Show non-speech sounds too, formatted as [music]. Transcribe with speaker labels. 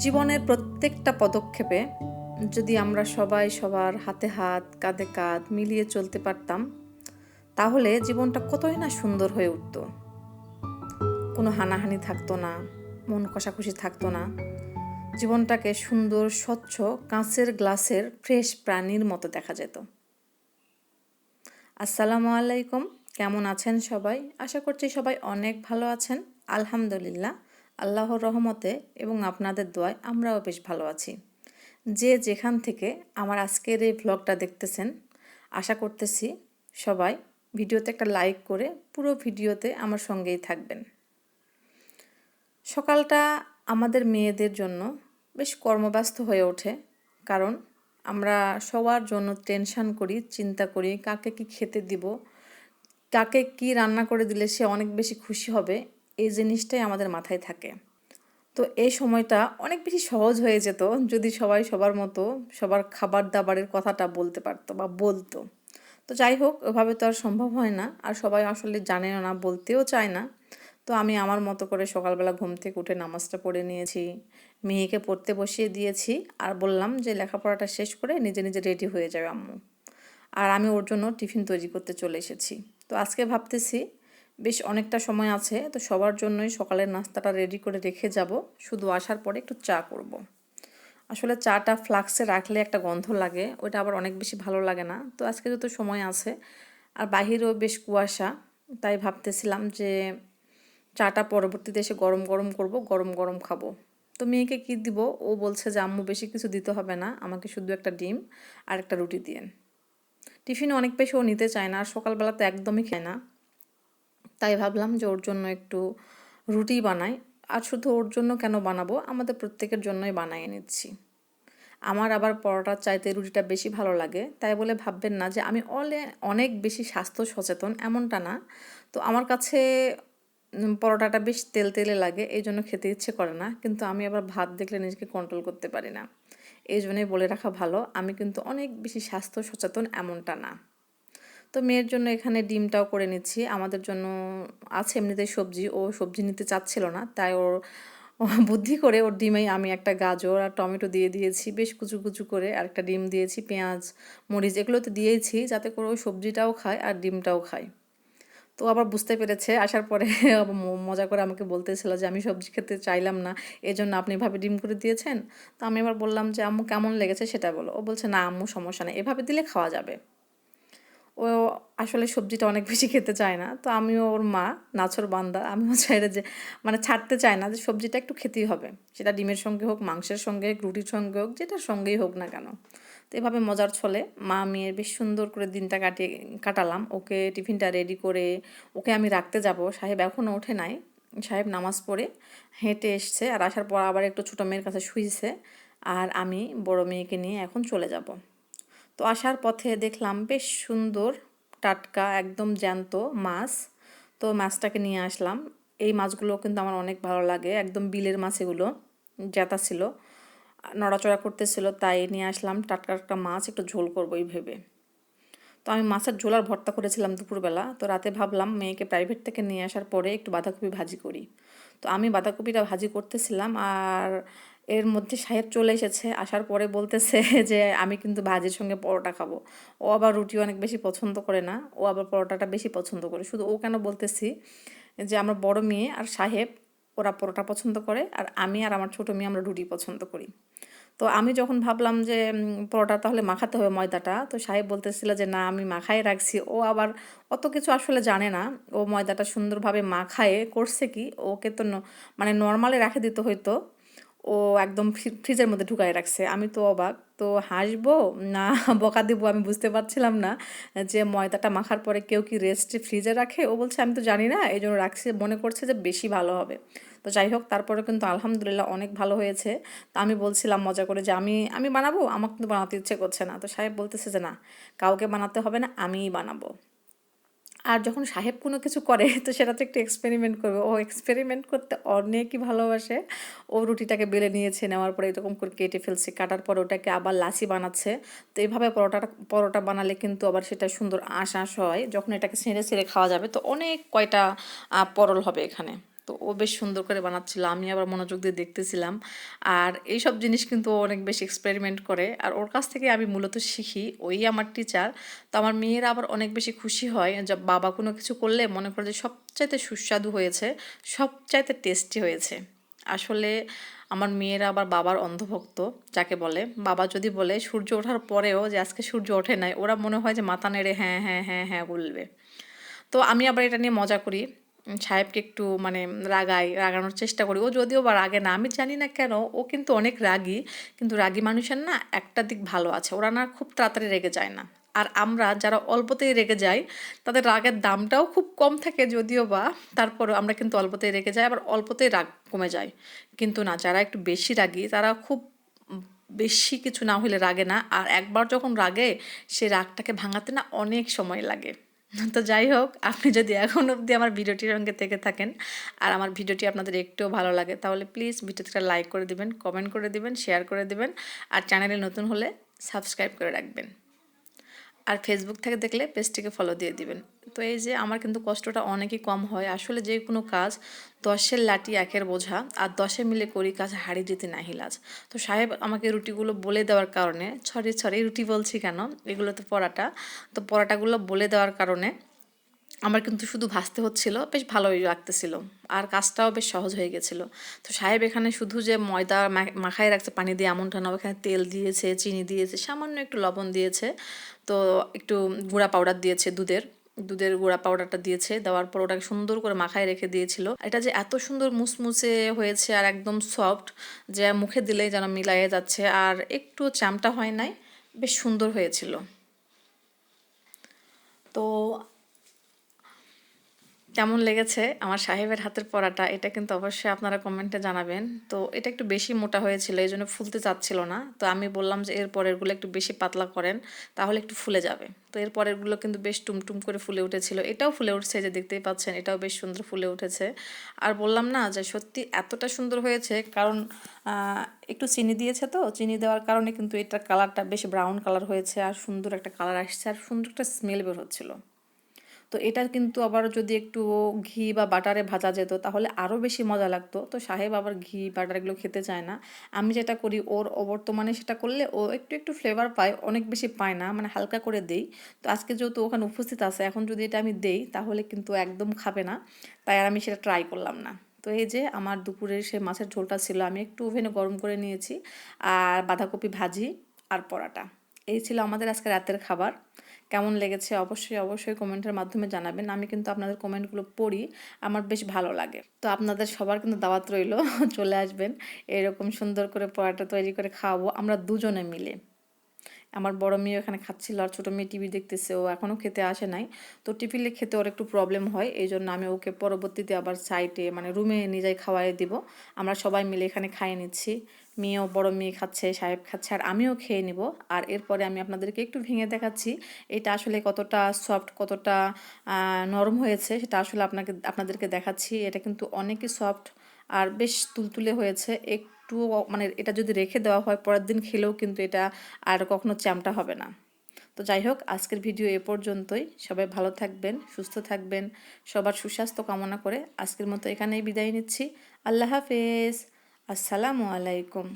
Speaker 1: জীবনের প্রত্যেকটা পদক্ষেপে যদি আমরা সবাই সবার হাতে হাত, কাঁধে কাঁধ মিলিয়ে চলতে পারতাম, তাহলে জীবনটা কতই না সুন্দর হয়ে উঠত। কোনো হানাহানি থাকতো না, মন কষাকষি থাকতো না। জীবনটাকে সুন্দর, স্বচ্ছ, কাঁচের গ্লাসের ফ্রেশ প্রাণীর মতো দেখা যেত। আসসালামু আলাইকুম, কেমন আছেন সবাই? আশা করছি সবাই অনেক ভালো আছেন। আলহামদুলিল্লাহ। আল্লাহর রহমতে এবং আপনাদের দোয়ায় আমরাও বেশ ভালো আছি। যে যেখান থেকে আমার আজকের এই ভ্লগটা দেখতেছেন, আশা করতেছি সবাই ভিডিওতে একটা লাইক করে পুরো ভিডিওতে আমার সঙ্গেই থাকবেন। সকালটা আমাদের মেয়েদের জন্য বেশ কর্মব্যস্ত হয়ে ওঠে, কারণ আমরা সবার জন্য টেনশন করি, চিন্তা করি, কাকে কি খেতে দিব, কাকে কি রান্না করে দিলে সে অনেক বেশি খুশি হবে এই জিনিসটাই আমাদের মাথায় থাকে। তো এই সময়টা অনেক বেশি সহজ হয়ে যেত যদি সবাই সবার মতো সবার খাবার দাবারের কথাটা বলতে পারতো বা বলতো। তো যাই হোক, ওভাবে তো আর সম্ভব হয় না। আর সবাই আসলে জানেও না, বলতেও চায় না। তো আমি আমার মতো করে সকালবেলা ঘুম থেকে উঠে নামাজটা পড়ে নিয়েছি, মেয়েকে পড়তে বসিয়ে দিয়েছি আর বললাম যে লেখাপড়াটা শেষ করে নিজে নিজে রেডি হয়ে যাবে আম্মু। আর আমি ওর জন্য টিফিন তৈরি করতে চলে এসেছি। তো আজকে ভাবতেছি বেশ অনেকটা সময় আছে, তো সবার জন্যই সকালের নাস্তাটা রেডি করে রেখে যাব। শুধু আসার পরে একটু চা করব। আসলে চাটা ফ্লাক্সে রাখলে একটা গন্ধ লাগে ওইটা আবার অনেক বেশি ভালো লাগে না। তো আজকে যত সময় আছে, আর বাহিরেও বেশ কুয়াশা, তাই ভাবতেছিলাম যে চাটা পরবর্তীতে এসে গরম গরম করব, গরম গরম খাব। তো মেয়েকে কি দিব? ও বলছে যে, আম্মু, বেশি কিছু দিতে হবে না, আমাকে শুধু একটা ডিম আর একটা রুটি দিয়েন টিফিন অনেক বেশি ও নিতে চায় না, আর সকালবেলা তো একদমই খায় না। তাই ভাবলাম যে ওর জন্য একটু রুটি বানাই। আর শুধু ওর জন্য কেন বানাবো? আমাদের প্রত্যেকের জন্যই বানিয়ে নিচ্ছি আমার আবার পরোটার চাইতে রুটিটা বেশি ভালো লাগে। তাই বলে ভাববেন না যে আমি অলে, অনেক বেশি স্বাস্থ্য সচেতন এমনটা না। তো আমার কাছে পরোটাটা বেশ তেল তেলে লাগে, এই জন্য খেতে ইচ্ছে করে না। কিন্তু আমি আবার ভাত দেখলে নিজেকে কন্ট্রোল করতে পারি না। এই জন্যই বলে রাখা ভালো, আমি কিন্তু অনেক বেশি স্বাস্থ্য সচেতন এমনটা না। তো মেয়ের জন্য এখানে ডিমটাও করে নিচ্ছি। আমাদের জন্য আছে এমনিতেই সবজি। ও সবজি নিতে চাচ্ছিল না, তাই ওর বুদ্ধি করে ওর ডিমেই আমি একটা গাজর আর টমেটো দিয়ে দিয়েছি, বেশ কুচু কুচু করে আর একটা ডিম দিয়েছি, পেঁয়াজ, মরিচ, এগুলো তো দিয়েছি যাতে করে ওই সবজিটাও খায় আর ডিমটাও খায়। তো আবার বুঝতে পেরেছে, আসার পরে মজা করে আমাকে বলতেছিল যে আমি সবজি খেতে চাইলাম না এই জন্য আপনি এভাবে ডিম করে দিয়েছেন। তো আমি এবার বললাম যে, আম্মু কেমন লেগেছে সেটা বলো। ও বলছে, না আম্মু সমস্যা নেই, এভাবে দিলে খাওয়া যাবে। ও আসলে সবজিটা অনেক বেশি খেতে চায় না। তো আমিও ওর মা নাচর বান্দা, আমিও চাইলে যে মানে ছাড়তে চায় না যে সবজিটা একটু খেতেই হবে। সেটা ডিমের সঙ্গে হোক, মাংসের সঙ্গে হোক, রুটির সঙ্গে হোক, যেটার সঙ্গেই হোক না কেন। তো এভাবে মজার ছলে মা মেয়ের বেশ সুন্দর করে দিনটা কাটিয়ে, কাটালাম। ওকে টিফিনটা রেডি করে ওকে আমি রাখতে যাব। সাহেব এখনও ওঠে নাই। সাহেব নামাজ পড়ে হেঁটে এসছে আর আসার পর আবার একটু ছোটো মেয়ের কাছে শুয়েছে আর আমি বড় মেয়েকে নিয়ে এখন চলে যাব। তো আসার পথে দেখলাম বেশ সুন্দর টাটকা, একদম জ্যান্ত মাছ। তো মাছটাকে নিয়ে আসলাম। এই মাছগুলো কিন্তু আমার অনেক ভালো লাগে, একদম বিলের মাছ এগুলো, জ্যাতা ছিল। নড়াচড়া করতেছিল, তাই নিয়ে আসলাম টাটকা একটা মাছ, একটু ঝোল করব এই ভেবে। তো আমি মাছের ঝোল আর ভর্তা করেছিলাম দুপুরবেলা। তো রাতে ভাবলাম মেয়েকে প্রাইভেট থেকে নিয়ে আসার পরে একটু বাঁধাকপি ভাজি করি। তো আমি বাঁধাকপিটা ভাজি করতেছিলাম আর এর মধ্যে সাহেব চলে এসেছে, আসার পরে বলতেছে [laughs] যে আমি কিন্তু ভাজির সঙ্গে পরোটা খাব। ও আবার রুটি অনেক বেশি পছন্দ করে না, ও আবার পরোটাটা বেশি পছন্দ করে। শুধু ও কেন বলতেছি যে আমার বড় মেয়ে আর সাহেব ওরা পরোটা পছন্দ করে আর আমি আর আমার ছোটো মেয়ে আমরা রুটি পছন্দ করি। তো আমি যখন ভাবলাম যে পরোটা তাহলে মাখাতে হবে ময়দাটা, তো সাহেব বলতেছিল যে না আমি মাখাই রাখছি। ও আবার অত কিছু আসলে জানে না, ও ময়দাটা সুন্দরভাবে মাখায়ে করছে কি? ওকে তো মানে নর্মালে রাখে দিতে হয়তো ও একদম ফ্রিজের মধ্যে ঢুকাই রাখছে। আমি তো অবাক। তো হাসবো? না, বকা দিব আমি বুঝতে পারছিলাম না যে ময়দাটা মাখার পরে কেউ কি রেস্টে ফ্রিজে রাখে? ও বলছে, আমি তো জানি না এই জন্য রাখছে। মনে করছে যে বেশি ভালো হবে। তো যাই হোক তারপরে কিন্তু আলহামদুলিল্লাহ অনেক ভালো হয়েছে। তো আমি বলছিলাম মজা করে যে, আমি আমি বানাবো? আমার কিন্তু বানাতে ইচ্ছে করছে না। তো সাহেব বলতেছে যে, না, কাউকে বানাতে হবে না, আমিই বানাবো। আর যখন সাহেব কোনো কিছু করে, [laughs] তো সেটা তো একটু এক্সপেরিমেন্ট করবে। ও এক্সপেরিমেন্ট করতে অনেকই ভালোবাসে। ও রুটিটাকে বেলে নিয়েছে, নেওয়ার পরে এরকম করে কেটে ফেলছে। কাটার পর ওটাকে আবার লাচি বানাচ্ছে। তো এইভাবে পরোটাটা, পরোটা বানালে কিন্তু আবার সেটা সুন্দর আঁশ আঁশ হয়। যখন এটাকে ছেড়ে ছেড়ে খাওয়া যাবে, তো অনেক কয়টা পরল হবে এখানে। তো ও বেশ সুন্দর করে বানাচ্ছিল। আমি আবার মনোযোগ দিয়ে দেখতেছিলাম। আর এইসব জিনিস কিন্তু অনেক বেশি এক্সপেরিমেন্ট করে। আর ওর কাছ থেকে আমি মূলত শিখি। ওই আমার টিচার তো আমার মেয়েরা আবার অনেক বেশি খুশি হয় যে বাবা কোনো কিছু করলে মনে করে যে সবচাইতে সুস্বাদু হয়েছে, সবচাইতে টেস্টি হয়েছে। আসলে আমার মেয়েরা আবার বাবার অন্ধভক্ত, যাকে বলে। বাবা যদি বলে সূর্য ওঠার পরেও যে আজকে সূর্য ওঠে নাই, ওরা মনে হয় যে মাথা নেড়ে হ্যাঁ হ্যাঁ হ্যাঁ হ্যাঁ বলবে। তো আমি আবার এটা নিয়ে মজা করি। সাহেবকে একটু মানে রাগাই, রাগানোর চেষ্টা করি। ও যদিও বা রাগে না, আমি জানি না কেন, ও কিন্তু অনেক রাগী, কিন্তু রাগী মানুষের না একটা দিক ভালো আছে। ওরা না খুব তাড়াতাড়ি রেগে যায় না। আর আমরা যারা অল্পতেই রেগে যাই, তাদের রাগের দামটাও খুব কম থাকে যদিও বা, তারপরও আমরা কিন্তু অল্পতেই রেগে যাই, আবার অল্পতেই রাগ কমে যায়। কিন্তু না, যারা একটু বেশি রাগী, তারা খুব বেশি কিছু না হলে রাগে না। আর একবার যখন রাগে, সে রাগটাকে ভাঙাতে না অনেক সময় লাগে। [laughs] তো যাই হোক, আপনি যদি এখন অবধি আমার ভিডিওটির সঙ্গে থেকে থাকেন আর আমার ভিডিওটি আপনাদের একটুও ভালো লাগে, তাহলে প্লিজ ভিডিওটা লাইক করে দিবেন কমেন্ট করে দিবেন শেয়ার করে দিবেন আর চ্যানেলে নতুন হলে সাবস্ক্রাইব করে রাখবেন। আর ফেসবুক থেকে দেখলে পেজটিকে ফলো দিয়ে দিবেন। তো এই যে আমার কিন্তু কষ্টটা অনেকই কম হয়। আসলে যে কোনো কাজ দশের লাঠি একের বোঝা আর দশে মিলে করি কাজ হাড়ি দিতে নাহিলাজ তো সাহেব আমাকে রুটিগুলো বলে দেওয়ার কারণে ছড়ে ছড়ে রুটি বলছি কেন? এগুলো তো পরাটা। তো পরাটাগুলো বলে দেওয়ার কারণে আমার কিন্তু শুধু ভাজতে হচ্ছিল, বেশ ভালোই লাগতেছিল। আর কাজটাও বেশ সহজ হয়ে গেছিল। তো সাহেব এখানে শুধু যে ময়দা মাখায় রাখছে, পানি দিয়ে এমনটা না এখানে তেল দিয়েছে, চিনি দিয়েছে, সামান্য একটু লবণ দিয়েছে। তো একটু গুঁড়া পাউডার দিয়েছে দুধের। দুধের গুঁড়া পাউডারটা দিয়েছে, দেওয়ার পর ওটাকে সুন্দর করে মাখায় রেখে দিয়েছিল। এটা যে এত সুন্দর মুসমুসে হয়েছে আর একদম সফট, যে মুখে দিলেই যেন মিলাইয়ে যাচ্ছে। আর একটু চামটা হয় নাই, বেশ সুন্দর হয়েছিল। তো কেমন লেগেছে আমার সাহেবের হাতের পরাটা, এটা কিন্তু অবশ্যই আপনারা কমেন্টে জানাবেন। তো এটা একটু বেশি মোটা হয়েছিল, এই জন্য ফুলতে চাচ্ছিল না। তো আমি বললাম যে, এর পরেরগুলো একটু বেশি পাতলা করেন, তাহলে একটু ফুলে যাবে। তো এর পরেরগুলো কিন্তু বেশ টুমটুম করে ফুলে উঠেছিল। এটাও ফুলে উঠছে যে দেখতেই পাচ্ছেন, এটাও বেশ সুন্দর ফুলে উঠেছে। আর বললাম না যে, সত্যি এতটা সুন্দর হয়েছে, কারণ একটু চিনি দিয়েছে তো, চিনি দেওয়ার কারণে কিন্তু এটার কালারটা বেশ ব্রাউন কালার হয়েছে, আর সুন্দর একটা কালার আসছে, আর সুন্দর একটা স্মেল বের হচ্ছিল। তো এটা কিন্তু আবার যদি একটু ঘি বা বাটারে ভাজা যেত, তাহলে আরও বেশি মজা লাগতো। তো সাহেব আবার ঘি বাটারগুলো খেতে চায় না। আমি যেটা করি, ওর অবর্তমানে সেটা করলে ও একটু একটু ফ্লেভার পায়, অনেক বেশি পায় না মানে হালকা করে দেই। তো আজকে যেহেতু ওখানে উপস্থিত আছে, এখন যদি এটা আমি দেই, তাহলে কিন্তু একদম খাবে না। তাই আর আমি সেটা ট্রাই করলাম না। তো এই যে আমার দুপুরের সে মাছের ঝোলটা ছিল, আমি একটু ওভেনে গরম করে নিয়েছি। আর বাঁধাকপি ভাজি আর পরাটা। এই ছিল আমাদের আজকে রাতের খাবার। কেমন লেগেছে, অবশ্যই অবশ্যই কমেন্টের মাধ্যমে জানাবেন। আমি কিন্তু আপনাদের কমেন্টগুলো পড়ি, আমার বেশ ভালো লাগে। তো আপনাদের সবার কিন্তু দাওয়াত রইল, চলে আসবেন, এরকম সুন্দর করে পড়াটা তৈরি করে খাওয়াবো, আমরা দুজনে মিলে। আমার বড় মেয়ে ওখানে খাচ্ছিল আর ছোটো মেয়ে টিভি দেখতেছে, ও এখনও খেতে আসে নাই। তো টিফিলে খেতে ওর একটু প্রবলেম হয় এই জন্য আমি ওকে পরবর্তীতে আবার সাইটে মানে রুমে নিয়ে যাই খাওয়াই দিব। আমরা সবাই মিলে এখানে খাইয়ে নিচ্ছি। মেয়েও, বড় মেয়ে খাচ্ছে, সাহেব খাচ্ছে, আর আমিও খেয়ে নিব। আর এরপরে আমি আপনাদেরকে একটু ভেঙে দেখাচ্ছি, এটা আসলে কতটা সফট কতটা নরম হয়েছে সেটা আসলে আপনাকে, আপনাদেরকে দেখাচ্ছি। এটা কিন্তু অনেকই সফট আর বেশ তুলতুলে হয়েছে। একটু মানে এটা যদি রেখে দেওয়া হয়, পরের দিন খেলেও কিন্তু এটা আর কখনো চ্যামটা হবে না। তো যাই হোক, আজকের ভিডিও এ পর্যন্তই। সবাই ভালো থাকবেন, সুস্থ থাকবেন, সবার সুস্বাস্থ্য কামনা করে আজকের মতো এখানেই বিদায় নিচ্ছি। আল্লাহ হাফেজ। আসসালামু আলাইকুম।